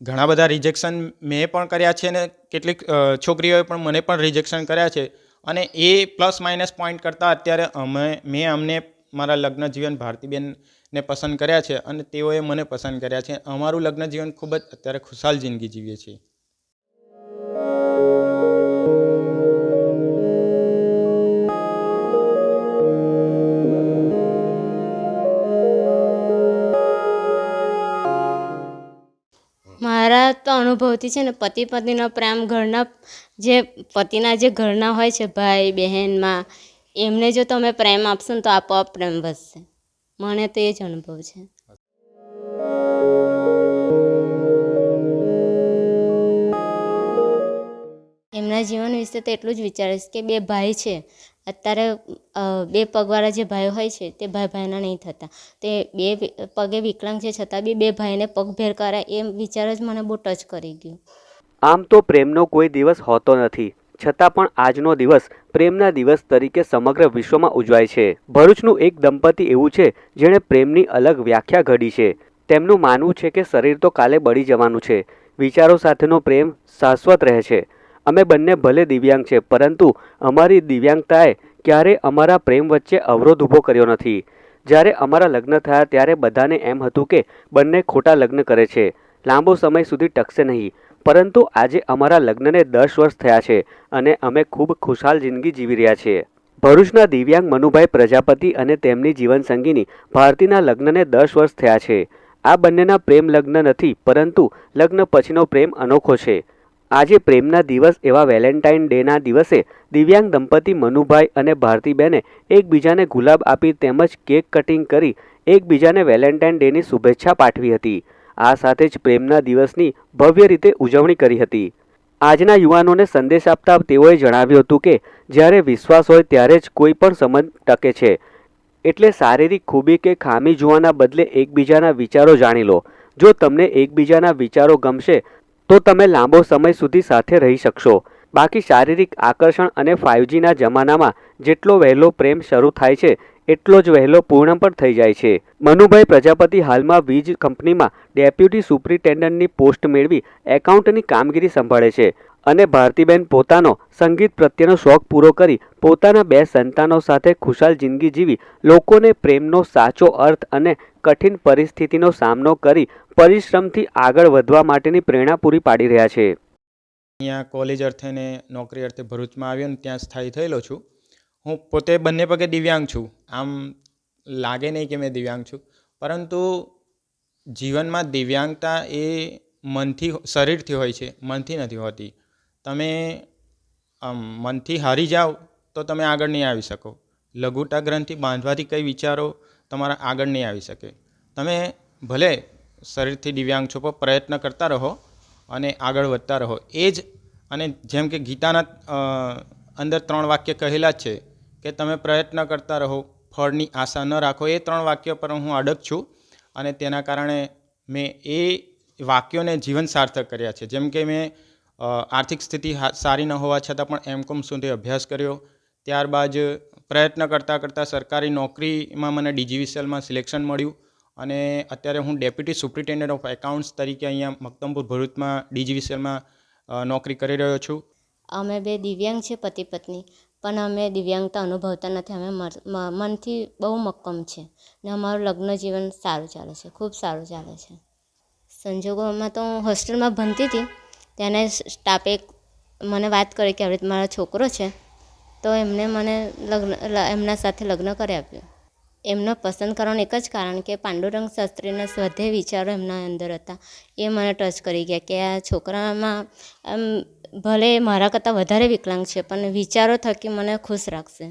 ઘણા બધા રિજેક્શન મેં પણ કર્યા છે અને કેટલીક છોકરીઓએ પણ મને પણ રિજેક્શન કર્યા છે. અને એ પ્લસ માઇનસ પોઈન્ટ કરતાં અત્યારે અમે, મેં અમને મારા લગ્ન જીવન ભારતીબેનને પસંદ કર્યા છે અને તેઓએ મને પસંદ કર્યા છે. અમારું લગ્ન જીવન ખૂબ જ અત્યારે ખુશાલ જિંદગી જીવીએ છીએ. મારા તો અનુભવથી છે ને પતિ પત્નીનો પ્રેમ ઘરના જે પતિના જે ઘરના હોય છે ભાઈ બહેનમાં એમને જો તમે પ્રેમ આપશો ને તો આપોઆપ પ્રેમ વધશે. મને તો એ જ અનુભવ છે. એમના જીવન વિશે તો એટલું જ વિચારીશ કે બે ભાઈ છે. અત્યારે બે પગવાળા જે ભાઈ હોય છે તે ભાઈ ભાઈના નહીં થતા. તે બે પગે વિકલાંગ છે છતાં બી બે ભાઈને પગભેર કરે એ વિચાર જ મને બહુ ટચ કરી ગયું. આમ તો પ્રેમનો કોઈ દિવસ હોતો નથી, છતાં પણ આજનો દિવસ પ્રેમના દિવસ તરીકે સમગ્ર વિશ્વમાં ઉજવાય છે. ભરૂચનું એક દંપતી એવું છે, જેણે પ્રેમની અલગ વ્યાખ્યા ઘડી છે. તેમનું માનવું છે કે શરીર તો કાલે બળી જવાનું છે. વિચારો સાથેનો પ્રેમ શાશ્વત રહે છે. અમે બંને ભલે દિવ્યાંગ છે, પરંતુ અમારી દિવ્યાંગતાએ ક્યારે અમારા પ્રેમ વચ્ચે અવરોધ ઊભો કર્યો નથી. જ્યારે અમારા લગ્ન થયા ત્યારે બધાને એમ હતું કે બંને ખોટા લગ્ન કરે છે. લાંબો સમય સુધી ટકશે નહીં. પરંતુ આજે અમારા લગ્નને દસ વર્ષ થયા છે અને અમે ખૂબ ખુશાલ જિંદગી જીવી રહ્યા છીએ. ભરૂચના દિવ્યાંગ મનુભાઈ પ્રજાપતિ અને તેમની જીવનસંગીની ભારતીના લગ્નને દસ વર્ષ થયા છે. આ બંનેના પ્રેમ લગ્ન નથી, પરંતુ લગ્ન પછીનો પ્રેમ અનોખો છે. આજે પ્રેમના દિવસ એવા વેલેન્ટાઇન ડેના દિવસે દિવ્યાંગ દંપતી મનુભાઈ અને ભારતીબેને એકબીજાને ગુલાબ આપી તેમજ કેક કટિંગ કરી એકબીજાને વેલેન્ટાઇન ડેની શુભેચ્છા પાઠવી હતી. આ સાથે જ પ્રેમના દિવસની ભવ્ય રીતે ઉજવણી કરી હતી. આજના યુવાનોને સંદેશ આપતા તેઓએ જણાવ્યું હતું કે, જ્યારે વિશ્વાસ હોય ત્યારે જ કોઈ પણ સંબંધ ટકે છે. એટલે શારીરિક ખૂબી કે ખામી જોવાના બદલે એકબીજાના વિચારો જાણી લો. જો તમને એકબીજાના વિચારો ગમશે તો તમે લાંબો સમય સુધી સાથે રહી શકશો. બાકી શારીરિક આકર્ષણ અને ફાઇવજીના જમાનામાં જેટલો વહેલો પ્રેમ શરૂ થાય છે એટલો જ વહેલો પૂર્ણ પણ થઈ જાય છે. મનુભાઈ પ્રજાપતિ હાલમાં વીજ કંપનીમાં ડેપ્યુટી સુપ્રિન્ટેન્ડન્ટની પોસ્ટ મેળવી એકાઉન્ટની કામગીરી સંભાળે છે અને ભારતીબેન પોતાનો સંગીત પ્રત્યેનો શોખ પૂરો કરી પોતાના બે સંતાનો સાથે ખુશાલ જિંદગી જીવી લોકોને પ્રેમનો સાચો અર્થ અને કઠિન પરિસ્થિતિનો સામનો કરી પરિશ્રમથી આગળ વધવા માટેની પ્રેરણા પૂરી પાડી રહ્યા છે. અહીંયા કોલેજ અર્થે ને નોકરી અર્થે ભરૂચમાં આવ્યો ને ત્યાં સ્થાયી થયેલો છું. હું પોતે બંને પગે દિવ્યાંગ છું. આમ લાગે નહીં કે મેં દિવ્યાંગ છું. પરંતુ જીવનમાં દિવ્યાંગતા એ મનથી શરીરથી હોય છે, મનથી નથી હોતી. તમે, આમ, મનથી હારી જાઓ તો તમે આગળ નહીં આવી શકો. લઘુટા ગ્રંથિ બાંધવાથી કઈ વિચારો તમારા આગળ નહીં આવી શકે. તમે ભલે શરીરથી દિવ્યાંગ છો પણ પ્રયત્ન કરતા રહો અને આગળ વધતા રહો. એ જ અને જેમ કે ગીતાના અંદર ત્રણ વાક્ય કહેલા જ છે કે તમે પ્રયત્ન કરતા રહો, ફળની આશા ન રાખો, એ ત્રણ વાક્ય પર હું અડગ છું અને તેના કારણે મેં એ વાક્યોને જીવન સાર્થક કર્યા છે. જેમ કે મેં આર્થિક સ્થિતિ સારી ન હોવા છતાં પણ એમ કોમ સુધી અભ્યાસ કર્યો. ત્યારબાદ પ્રયત્ન કરતાં કરતાં સરકારી નોકરીમાં મને ડીજીવીસીએલમાં સિલેક્શન મળ્યું અને અત્યારે હું ડેપ્યુટી સુપ્રિન્ટેન્ડન્ટ ઓફ એકાઉન્ટ્સ તરીકે અહીંયા મક્તમપુર ભરૂચમાં ડીજીવીસીએલમાં નોકરી કરી રહ્યો છું. અમે બે દિવ્યાંગ છે પતિ પત્ની, પણ અમે દિવ્યાંગતા અનુભવતા નથી. અમે મનથી બહુ મક્કમ છે ને અમારું લગ્ન જીવન સારું ચાલે છે, ખૂબ સારું ચાલે છે. સંજોગોમાં તો હું હોસ્ટેલમાં ભણતી હતી ત્યાંના સ્ટાફે મને વાત કરી કે આવી રીતે મારો છોકરો છે. તો એમને મને લગ્ન એમના સાથે લગ્ન કરી આપ્યું. એમનો પસંદ કરવાનું એક જ કારણ કે પાંડુરંગ શાસ્ત્રીના સ્વધે વિચારો એમના અંદર હતા. એ મને ટચ કરી ગયા કે, આ છોકરામાં, આમ ભલે મારા કરતાં વધારે વિકલાંગ છે પણ વિચારો થકી મને ખુશ રાખશે.